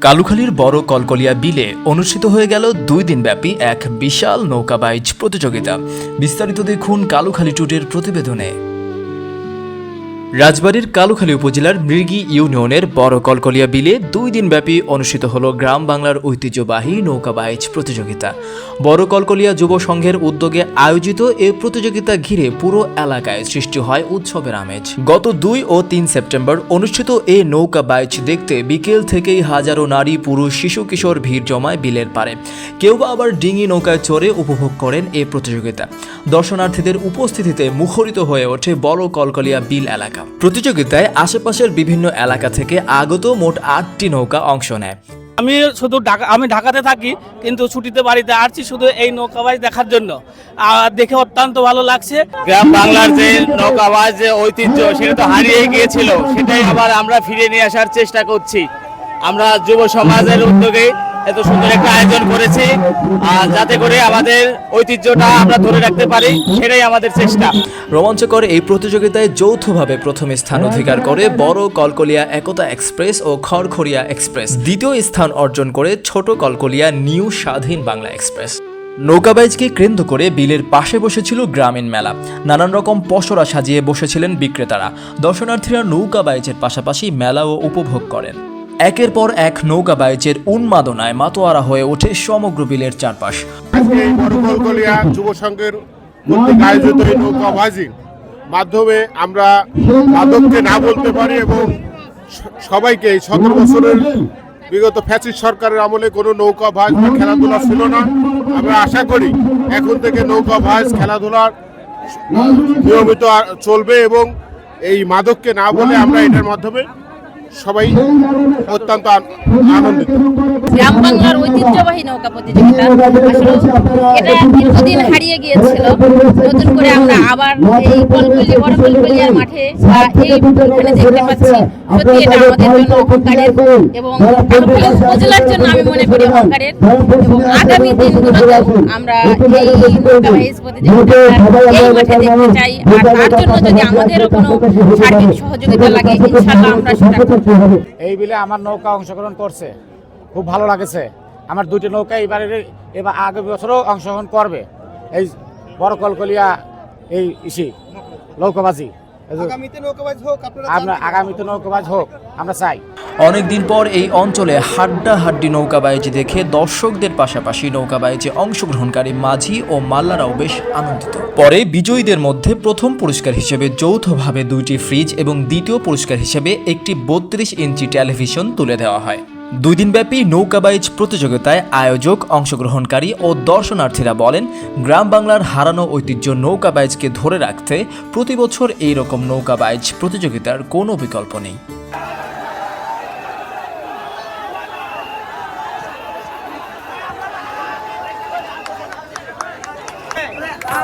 কালুখালীর বড় কলকলিয়া বিলে অনুষ্ঠিত হয়ে গেল দুই দিনব্যাপী এক বিশাল নৌকাবাইজ প্রতিযোগিতা। বিস্তারিত দেখুন কালুখালী টুটের প্রতিবেদনে। রাজবাড়ীর কালুখালী উপজেলার মৃগী ইউনিয়নের বড় কলকলিয়া বিলে দুই দিনব্যাপী অনুষ্ঠিত হল গ্রাম বাংলার ঐতিহ্যবাহী নৌকাবাইজ প্রতিযোগিতা। বড় কলকলিয়া যুব সংঘের উদ্যোগে আয়োজিত এই প্রতিযোগিতা ঘিরে পুরো এলাকায় সৃষ্টি হয় উৎসবের আমেজ। গত দুই ও তিন সেপ্টেম্বর অনুষ্ঠিত এই নৌকাবাইজ দেখতে বিকেল থেকেই হাজারো নারী, পুরুষ, শিশু, কিশোর ভিড় জমায় বিলের পারে কেউ বা আবার ডিঙি নৌকায় চড়ে উপভোগ করেন এ প্রতিযোগিতা। দর্শনার্থীদের উপস্থিতিতে মুখরিত হয়ে ওঠে বড় কলকলিয়া বিল এলাকা। প্রতিযোগিতায় আশেপাশের বিভিন্ন এলাকা থেকে আগত মোট আটটি নৌকা অংশ নেয়। আমি শুধু ঢাকা আমি ঢাকাতে থাকি কিন্তু ছুটিতে বাড়িতে আসছি শুধু এই নৌকাবাজ দেখার জন্য। আর দেখে অত্যন্ত ভালো লাগছে। গ্রাম বাংলার যে নৌকাবাজ যে ঐতিহ্য সেটা তো হারিয়ে গিয়েছিল। সেটাই আবার আমরা ফিরে নিয়ে আসার চেষ্টা করছি। আমরা যুব সমাজের উদ্যোগে এত সুন্দর একটা আয়োজন করেছি। যাতে করে আমাদের ঐতিহ্যটা আমরা ধরে রাখতে পারি, সেটাই আমাদের চেষ্টা। রোমাঞ্চকর এই প্রতিযোগিতায় যৌথভাবে প্রথম স্থান অধিকার করে বড় কলকলিয়া একতা এক্সপ্রেস ও খড়খড়িয়া এক্সপ্রেস। দ্বিতীয় স্থান অর্জন করে ছোট কলকলিয়া নিউ স্বাধীন বাংলা এক্সপ্রেস। নৌকাবাইজকে কেন্দ্র করে বিলের পাশে বসেছিল গ্রামীণ মেলা। নানান রকম পসরা সাজিয়ে বসেছিলেন বিক্রেতারা। দর্শনার্থীরা নৌকাবাইজের পাশাপাশি মেলাও উপভোগ করেন। একের পর এক নৌকাবাইজের উন্মাদনায় মাতোয়ারা হয়ে ওঠে সমগ্র বিলের চারপাশ। যুব সংঘের আয়োজিত এই মাধ্যমে আমরা মাদককে না বলতে পারি এবং সবাইকে এই সতেরো বছরের বিগত ফ্যাসিস্ট সরকারের আমলে কোনো নৌকা ভাস বা খেলাধুলা ছিল না। আমরা আশা করি এখন থেকে নৌকা ভাস খেলাধুলার নিয়মিত চলবে এবং এই মাদককে না বলে আমরা এটার মাধ্যমে সবাই অত্যন্ত আনন্দিত। গ্রাম বাংলার ঐতিহ্যবাহী নৌকা প্রতিযোগিতা। এটা দীর্ঘদিন হারিয়ে গিয়েছিল। নতুন করে আমরা আবার এই কলকলি বড় কলকলিয়ার মাঠে দেখতে পাচ্ছি। সত্যি এটা আমাদের জন্য অহংকারের এবং উপজেলার জন্য আমি মনে করি অহংকারের। এবং আগামী আমরা এই প্রতিযোগিতা এই মাঠে দেখতে চাই। আর তার জন্য যদি আমাদেরও কোনো সার্বিক সহযোগিতা লাগে ইনশাল্লাহ আমরা সেটা। এই বিলে আমার নৌকা অংশগ্রহণ করছে। খুব ভালো লাগেছে। আমার দুটি নৌকা এবার এবার আগামী বছরও অংশগ্রহণ করবে। এই বড় কলকলিয়া এই ইসি নৌকাবাজি। আগামীতে নৌকাবাজ হোক আমরা আগামীতে নৌকাবাজ হোক আমরা চাই। অনেকদিন পর এই অঞ্চলে হাড্ডা হাড্ডি নৌকাবাইজি দেখে দর্শকদের পাশাপাশি নৌকাবাইজে অংশগ্রহণকারী মাঝি ও মাল্লারাও বেশ আনন্দিত। পরে বিজয়ীদের মধ্যে প্রথম পুরস্কার হিসেবে যৌথভাবে দুইটি ফ্রিজ এবং দ্বিতীয় পুরস্কার হিসেবে একটি বত্রিশ ইঞ্চি টেলিভিশন তুলে দেওয়া হয়। দুই দিনব্যাপী নৌকাবাইজ প্রতিযোগিতায় আয়োজক, অংশগ্রহণকারী ও দর্শনার্থীরা বলেন, গ্রাম বাংলার হারানো ঐতিহ্য নৌকাবাইজকে ধরে রাখতে প্রতি বছর এই রকম নৌকাবাইজ প্রতিযোগিতার কোনো বিকল্প নেই।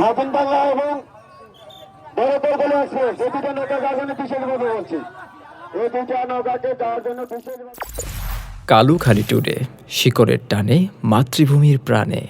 স্বাধীন বাংলা এবং যে নৌকা যার জন্য বিশেষভাবে বলছি। এই দুটা নৌকাকে জন্য বিশেষভাবে কালুখালী টুডে শিকড়ের টানে মাতৃভূমির প্রাণে।